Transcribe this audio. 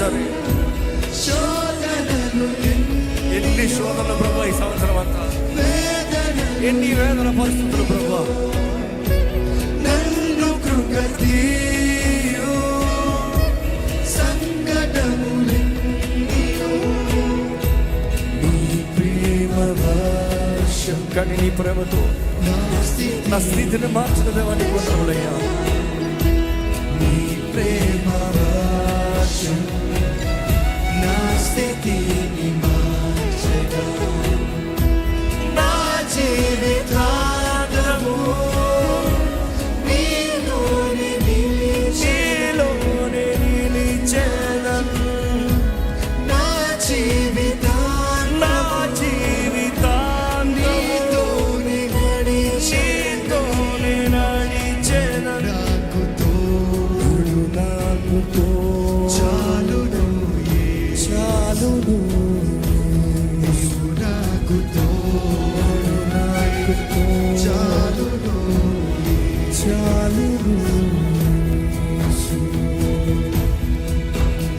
సరే. ఎన్ని శోధనలు ప్రభా ఈ సంవత్సరం అంతా? ఎన్ని వేదన పరిస్థితులు ప్రభా? నన్ను కృగతీయు కానీ నీ ప్రేమతో నా స్థితిని మార్చిన దేవాన్ని కొందరులయ్యా నీ ప్రేమ kaluluwa. Isura ko.